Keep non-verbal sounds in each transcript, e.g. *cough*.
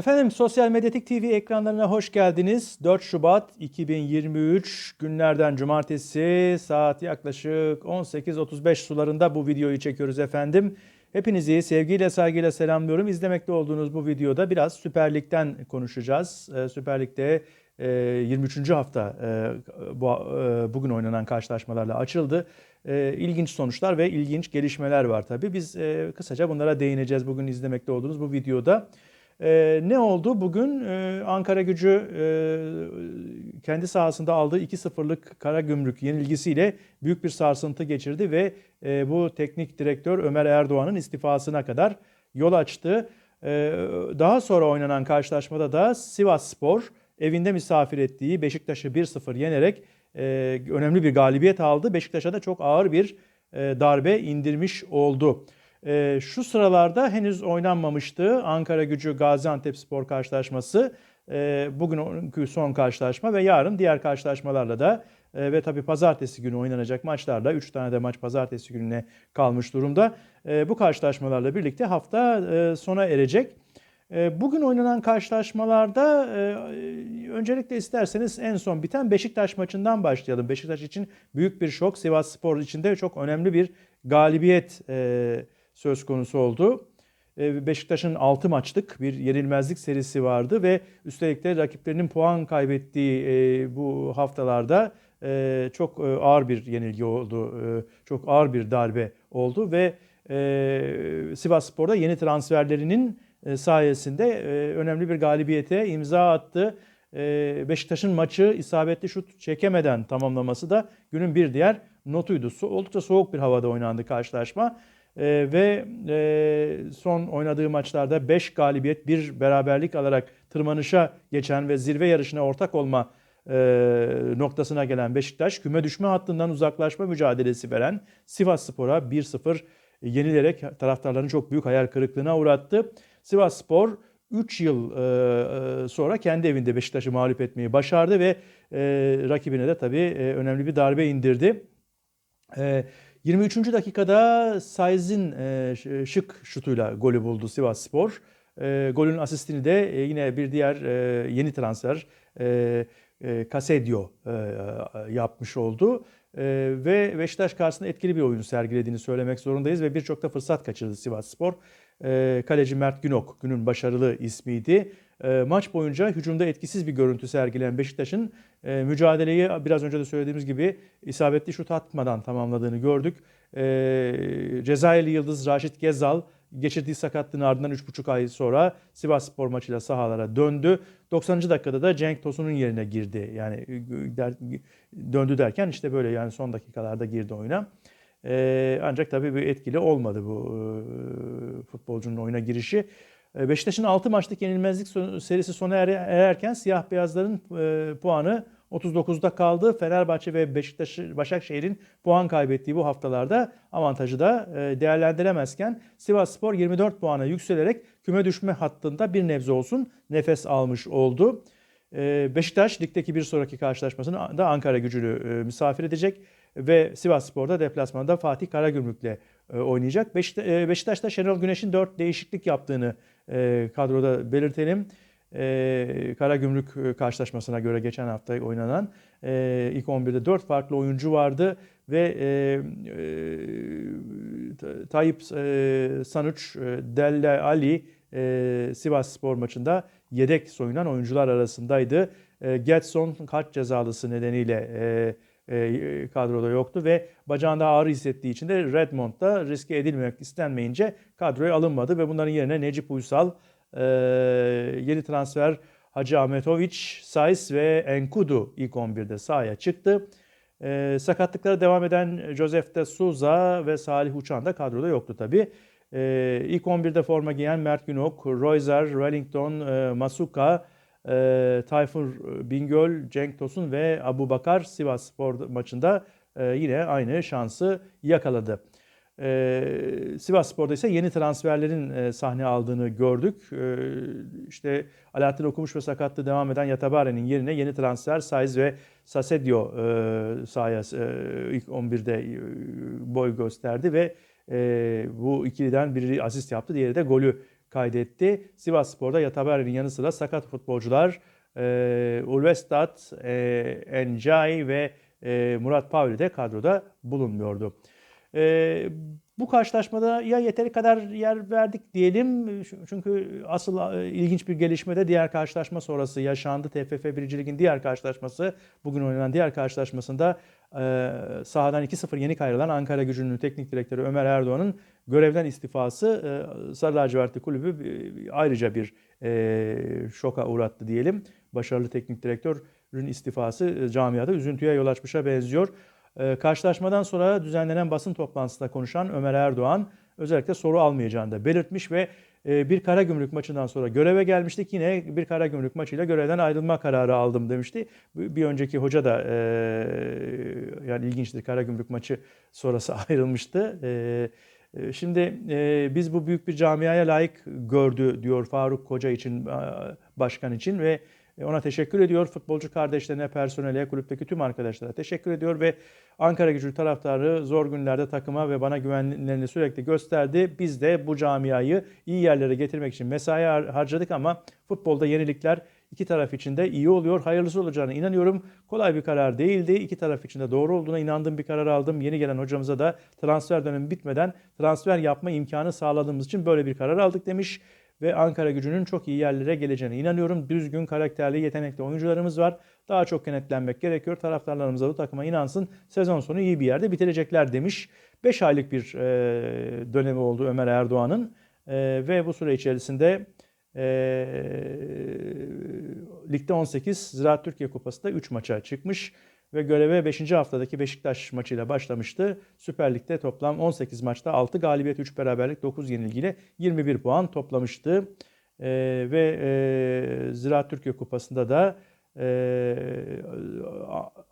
Efendim Sosyal Medyatik TV ekranlarına hoş geldiniz. 4 Şubat 2023 günlerden cumartesi saat yaklaşık 18.35 sularında bu videoyu çekiyoruz efendim. Hepinizi sevgiyle saygıyla selamlıyorum. İzlemekte olduğunuz bu videoda biraz Süper Lig'den konuşacağız. Ee, Süper Lig'de e, 23. hafta e, e, bugün oynanan karşılaşmalarla açıldı. E, İlginç sonuçlar ve ilginç gelişmeler var tabii. Biz e, kısaca bunlara değineceğiz bugün izlemekte olduğunuz bu videoda. Ee, ne oldu? Bugün e, Ankara gücü e, kendi sahasında aldığı 2-0'lık Karagümrük yenilgisiyle büyük bir sarsıntı geçirdi ve e, bu teknik direktör Ömer Erdoğan'ın istifasına kadar yol açtı. E, daha sonra oynanan karşılaşmada da Sivas Spor evinde misafir ettiği Beşiktaş'ı 1-0 yenerek e, önemli bir galibiyet aldı. Beşiktaş'a da çok ağır bir e, darbe indirmiş oldu. E, şu sıralarda henüz oynanmamıştı Ankara gücü Gaziantep spor karşılaşması. E, bugün son karşılaşma ve yarın diğer karşılaşmalarla da e, ve tabii pazartesi günü oynanacak maçlarla 3 tane de maç pazartesi gününe kalmış durumda. E, bu karşılaşmalarla birlikte hafta e, sona erecek. E, Bugün oynanan karşılaşmalarda e, öncelikle isterseniz en son biten Beşiktaş maçından başlayalım. Beşiktaş için büyük bir şok, Sivas Spor için de çok önemli bir galibiyet e, söz konusu oldu. Beşiktaş'ın 6 maçlık bir yenilmezlik serisi vardı ve üstelik de rakiplerinin puan kaybettiği bu haftalarda çok ağır bir yenilgi oldu. Çok ağır bir darbe oldu ve Sivas Spor'da yeni transferlerinin sayesinde önemli bir galibiyete imza attı. Beşiktaş'ın maçı isabetli şut çekemeden tamamlaması da günün bir diğer notuydu. Oldukça soğuk bir havada oynandı karşılaşma. Ee, ve e, son oynadığı maçlarda 5 galibiyet, bir beraberlik alarak tırmanışa geçen ve zirve yarışına ortak olma e, noktasına gelen Beşiktaş, küme düşme hattından uzaklaşma mücadelesi veren Sivas Spor'a 1-0 yenilerek taraftarlarını çok büyük hayal kırıklığına uğrattı. Sivas Spor 3 yıl e, sonra kendi evinde Beşiktaş'ı mağlup etmeyi başardı ve e, rakibine de tabii e, önemli bir darbe indirdi. E, 23. dakikada Saiz'in e, şık şutuyla golü buldu Sivas Spor. E, golün asistini de e, yine bir diğer yeni transfer Casedio yapmış oldu. Ve Beşiktaş karşısında etkili bir oyun sergilediğini söylemek zorundayız ve birçok da fırsat kaçırdı Sivas Spor. Kaleci Mert Günok günün başarılı ismiydi. Maç boyunca hücumda etkisiz bir görüntü sergileyen Beşiktaş'ın mücadeleyi biraz önce de söylediğimiz gibi isabetli şut atmadan tamamladığını gördük. Cezayirli Yıldız Raşit Gezal geçirdiği sakatlığın ardından 3,5 ay sonra Sivas Spor maçıyla sahalara döndü. 90. dakikada da Cenk Tosun'un yerine girdi. Yani der, döndü derken işte böyle yani son dakikalarda girdi oyuna. Ee, ancak tabii bir etkili olmadı bu e, futbolcunun oyuna girişi. Beşiktaş'ın 6 maçlık yenilmezlik serisi sona ererken siyah beyazların e, puanı 39'da kaldı. Fenerbahçe ve Beşiktaş Başakşehir'in puan kaybettiği bu haftalarda avantajı da e, değerlendiremezken Sivasspor 24 puana yükselerek küme düşme hattında bir nebze olsun nefes almış oldu. E, Beşiktaş ligdeki bir sonraki karşılaşmasını da Ankara gücünü misafir edecek ve Sivasspor'da deplasmanda Fatih Karagümrük'le oynayacak. Beşiktaş'ta Şenol Güneş'in 4 değişiklik yaptığını e, kadroda belirtelim. E, Karagümrük e, karşılaşmasına göre geçen hafta oynanan e, ilk 11'de 4 farklı oyuncu vardı ve e, e, Tayyip e, Sanuç, e, Delle Ali e, Sivas Spor maçında yedek soyunan oyuncular arasındaydı. E, Getson kart cezalısı nedeniyle e, e, kadroda yoktu ve bacağında ağrı hissettiği için de Redmond'da riske edilmemek istenmeyince kadroya alınmadı ve bunların yerine Necip Uysal, e, yeni transfer Hacı Ahmetoviç, Saiz ve Enkudu ilk 11'de sahaya çıktı. E, sakatlıklara devam eden Josef de Souza ve Salih Uçan da kadroda yoktu tabi. E, ilk 11'de forma giyen Mert Günok, Royzer, Wellington, e, Masuka, e, Tayfur Bingöl, Cenk Tosun ve Abu Bakar Sivas Spor maçında e, yine aynı şansı yakaladı. E, Sivas Spor'da ise yeni transferlerin e, sahne aldığını gördük. E, işte Alaaddin Okumuş ve sakatlığı devam eden Yatabare'nin yerine yeni transfer Saiz ve Sasedio e, sahaya e, ilk 11'de e, boy gösterdi ve e, bu ikiliden biri asist yaptı, diğeri de golü kaydetti. Sivas Spor'da Yatabari'nin yanı sıra sakat futbolcular e, Ulvestat, e, Encai ve e, Murat Pavli de kadroda bulunmuyordu. E, bu karşılaşmada ya yeteri kadar yer verdik diyelim. Çünkü asıl e, ilginç bir gelişme de diğer karşılaşma sonrası yaşandı. TFF 1. Lig'in diğer karşılaşması, bugün oynanan diğer karşılaşmasında e, sahadan 2-0 yenik ayrılan Ankara Gücü'nün teknik direktörü Ömer Erdoğan'ın görevden istifası e, Sarı Lacivertli Kulübü ayrıca bir şoka uğrattı diyelim. Başarılı teknik direktörün istifası camiada üzüntüye yol açmışa benziyor. E, karşılaşmadan sonra düzenlenen basın toplantısında konuşan Ömer Erdoğan özellikle soru almayacağını da belirtmiş ve e, bir Karagümrük maçından sonra göreve gelmiştik. Yine bir Karagümrük maçıyla görevden ayrılma kararı aldım demişti. Bir önceki hoca da e, yani ilginçtir Karagümrük maçı sonrası *laughs* ayrılmıştı. Şimdi biz bu büyük bir camiaya layık gördü diyor Faruk Koca için, başkan için ve ona teşekkür ediyor. Futbolcu kardeşlerine, personele, kulüpteki tüm arkadaşlara teşekkür ediyor ve Ankara gücü taraftarı zor günlerde takıma ve bana güvenlerini sürekli gösterdi. Biz de bu camiayı iyi yerlere getirmek için mesai harcadık ama futbolda yenilikler iki taraf için de iyi oluyor. Hayırlısı olacağına inanıyorum. Kolay bir karar değildi. İki taraf için de doğru olduğuna inandığım bir karar aldım. Yeni gelen hocamıza da transfer dönemi bitmeden transfer yapma imkanı sağladığımız için böyle bir karar aldık demiş ve Ankara gücünün çok iyi yerlere geleceğine inanıyorum. Düzgün, karakterli, yetenekli oyuncularımız var. Daha çok kenetlenmek gerekiyor. Taraftarlarımız da bu takıma inansın. Sezon sonu iyi bir yerde bitirecekler demiş. 5 aylık bir e, dönemi oldu Ömer Erdoğan'ın e, ve bu süre içerisinde e, Ligde 18 Ziraat Türkiye Kupası'nda 3 maça çıkmış ve göreve 5. haftadaki Beşiktaş maçıyla başlamıştı. Süper Lig'de toplam 18 maçta 6 galibiyet, 3 beraberlik, 9 yenilgiyle 21 puan toplamıştı. E, ve e, Ziraat Türkiye Kupası'nda da e,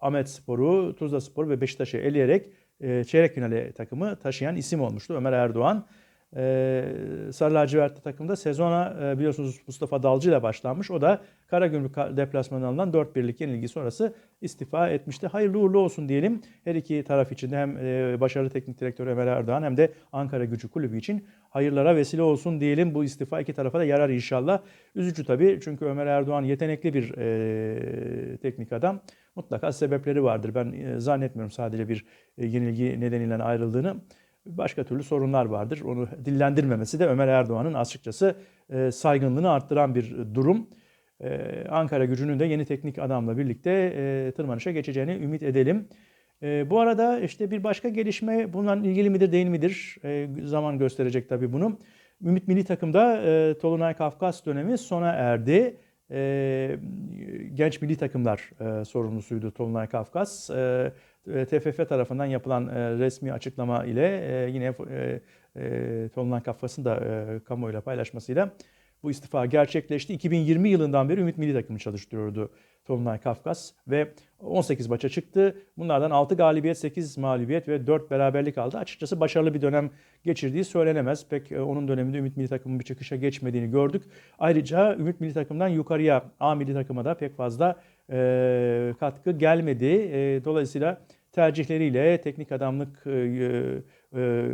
Ahmet Spor'u, Tuzla Spor ve Beşiktaş'ı eleyerek e, çeyrek finale takımı taşıyan isim olmuştu Ömer Erdoğan. Ee, Sarı lacivertli takımda sezona e, biliyorsunuz Mustafa Dalcı ile başlanmış. O da Karagümrük deplasmanından alınan 4 birlik yenilgi sonrası istifa etmişti. Hayırlı uğurlu olsun diyelim. Her iki taraf için de hem e, başarılı teknik direktör Ömer Erdoğan hem de Ankara Gücü Kulübü için hayırlara vesile olsun diyelim. Bu istifa iki tarafa da yarar inşallah. Üzücü tabii çünkü Ömer Erdoğan yetenekli bir e, teknik adam. Mutlaka sebepleri vardır. Ben e, zannetmiyorum sadece bir e, yenilgi nedeniyle ayrıldığını başka türlü sorunlar vardır. Onu dillendirmemesi de Ömer Erdoğan'ın açıkçası e, saygınlığını arttıran bir durum. E, Ankara gücünün de yeni teknik adamla birlikte e, tırmanışa geçeceğini ümit edelim. Bu arada işte bir başka gelişme bundan ilgili midir değil midir zaman gösterecek tabii bunu. Ümit Milli Takım'da Tolunay Kafkas dönemi sona erdi. Genç milli takımlar sorumlusuydu Tolunay Kafkas. TFF tarafından yapılan e, resmi açıklama ile e, yine e, Tolunay Kafkas'ın da kamuoyuyla paylaşmasıyla bu istifa gerçekleşti. 2020 yılından beri Ümit Milli Takımı çalıştırıyordu Tolunay Kafkas ve 18 maça çıktı. Bunlardan 6 galibiyet, 8 mağlubiyet ve 4 beraberlik aldı. Açıkçası başarılı bir dönem geçirdiği söylenemez. Pek onun döneminde Ümit Milli Takımın bir çıkışa geçmediğini gördük. Ayrıca Ümit Milli Takım'dan yukarıya A Milli Takım'a da pek fazla e, katkı gelmedi. E, dolayısıyla tercihleriyle teknik adamlık e, e,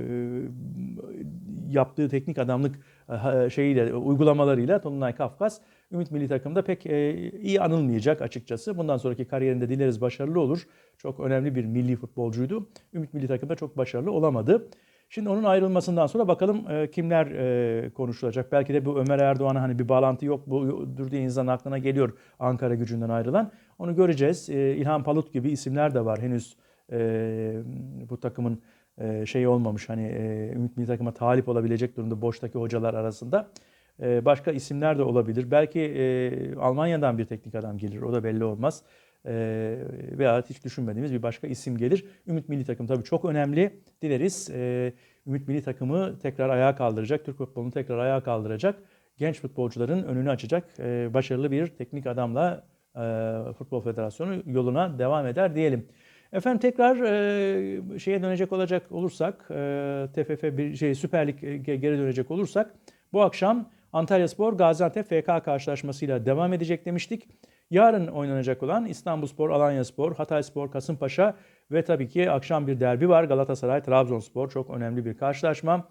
yaptığı teknik adamlık e, şeyiyle uygulamalarıyla Tolunay Kafkas Ümit Milli Takım'da pek iyi anılmayacak açıkçası. Bundan sonraki kariyerinde dileriz başarılı olur. Çok önemli bir milli futbolcuydu. Ümit Milli Takım'da çok başarılı olamadı. Şimdi onun ayrılmasından sonra bakalım kimler konuşulacak. Belki de bu Ömer Erdoğan'a hani bir bağlantı yok budur diye insan aklına geliyor Ankara gücünden ayrılan. Onu göreceğiz. İlhan Palut gibi isimler de var henüz e, bu takımın e, şeyi olmamış hani e, Ümit Milli Takım'a talip olabilecek durumda boştaki hocalar arasında. E, başka isimler de olabilir. Belki e, Almanya'dan bir teknik adam gelir. O da belli olmaz. E, veya hiç düşünmediğimiz bir başka isim gelir. Ümit Milli Takım tabii çok önemli. Dileriz e, Ümit Milli Takımı tekrar ayağa kaldıracak. Türk futbolunu tekrar ayağa kaldıracak. Genç futbolcuların önünü açacak. E, başarılı bir teknik adamla e, Futbol Federasyonu yoluna devam eder diyelim. Efendim tekrar e, şeye dönecek olacak olursak, e, TFF bir şey Süper Lig e, geri dönecek olursak bu akşam Antalya Spor Gaziantep FK karşılaşmasıyla devam edecek demiştik. Yarın oynanacak olan İstanbulspor, Alanyaspor, Hatayspor, Kasımpaşa ve tabii ki akşam bir derbi var. Galatasaray, Trabzonspor çok önemli bir karşılaşma.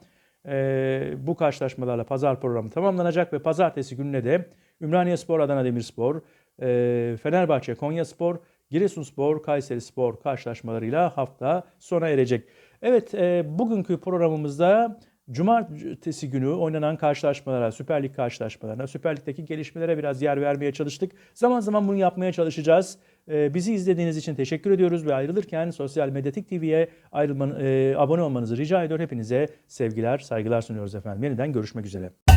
e, bu karşılaşmalarla pazar programı tamamlanacak ve pazartesi gününe de Ümraniye Spor, Adana Demirspor, e, Fenerbahçe, Konyaspor, Giresunspor, Kayserispor karşılaşmalarıyla hafta sona erecek. Evet, e, bugünkü programımızda Cumartesi günü oynanan karşılaşmalara, Süper Lig karşılaşmalarına, Süper Lig'deki gelişmelere biraz yer vermeye çalıştık. Zaman zaman bunu yapmaya çalışacağız. Ee, bizi izlediğiniz için teşekkür ediyoruz ve ayrılırken Sosyal Medyatik TV'ye ayrılman, e, abone olmanızı rica ediyor. Hepinize sevgiler, saygılar sunuyoruz efendim. Yeniden görüşmek üzere.